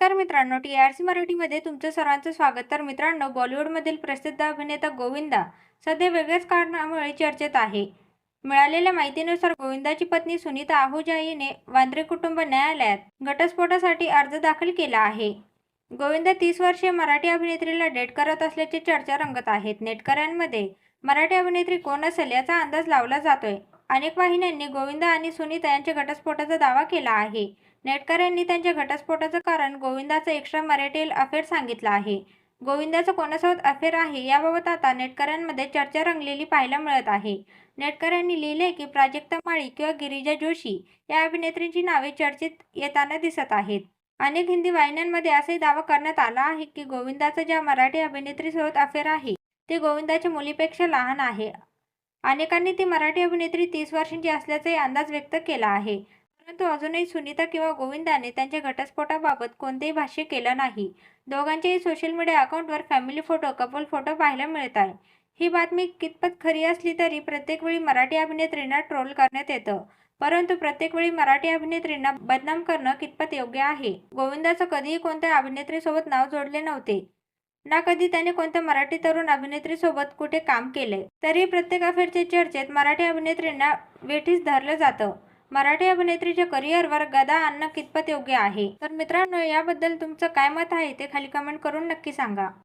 तर मित्रांनो T R C मराठीमध्ये तुमचं सर्वांचं स्वागत. तर मित्रांनो बॉलिवूडमधील प्रसिद्ध अभिनेता गोविंदा सध्या वेगळ्याच कारणामुळे चर्चेत आहे. मिळालेल्या माहितीनुसार गोविंदाची पत्नी सुनीता आहुजा हिने वांद्रे कुटुंब न्यायालयात घटस्फोटासाठी अर्ज दाखल केला आहे. गोविंदा तीस वर्षीय मराठी अभिनेत्रीला डेट करत असल्याची चर्चा रंगत आहेत. नेटकऱ्यांमध्ये मराठी अभिनेत्री कोण असेल याचा अंदाज लावला जातोय. अनेक वाहिन्यांनी गोविंदा आणि सुनीता यांच्या घटस्फोटाचा दावा केला आहे. नेटकऱ्यांनी त्यांच्या घटस्फोटाचं कारण गोविंदाचं एक्स्ट्रा मॅरिटल अफेअर सांगितलं आहे. गोविंदाचं कोणासोबत अफेअर आहे याबाबत आता नेटकऱ्यांमध्ये चर्चा रंगलेली पाहायला मिळत आहे. नेटकऱ्यांनी लिहिले की प्राजक्ता माळी किंवा गिरिजा जोशी या अभिनेत्रींची नावे चर्चेत येताना दिसत आहेत. अनेक हिंदी वाहिन्यांमध्ये असे दावा करण्यात आला आहे की गोविंदाचं ज्या मराठी अभिनेत्रीसोबत अफेअर आहे ते गोविंदाच्या मुलीपेक्षा लहान आहे. अनेकांनी ती मराठी अभिनेत्री तीस वर्षांची असल्याचाही अंदाज व्यक्त केला आहे. परंतु अजूनही सुनीता किंवा गोविंदाने त्यांच्या घटस्फोटाबाबत कोणतेही भाष्य केलं नाही. दोघांच्याही सोशल मीडिया अकाउंटवर फॅमिली फोटो कपल फोटो पाहायला मिळत आहे. ही बातमी कितपत खरी असली तरी प्रत्येक वेळी मराठी अभिनेत्रींना ट्रोल करण्यात येतं. परंतु प्रत्येक वेळी मराठी अभिनेत्रींना बदनाम करणं कितपत योग्य आहे? गोविंदाचं कधीही कोणत्या अभिनेत्रीसोबत नाव जोडले नव्हते. ना कधी त्याने कोणत्या मराठी तरुण अभिनेत्रीसोबत कुठे काम केले? तरी प्रत्येक अफेअरच्या चर्चेत मराठी अभिनेत्रींना वेठीस धरलं जातं. मराठी अभिनेत्रीच्या करिअरवर गदा आणणं कितपत योग्य आहे? तर मित्रांनो याबद्दल तुमचं काय मत आहे ते खाली कमेंट करून नक्की सांगा.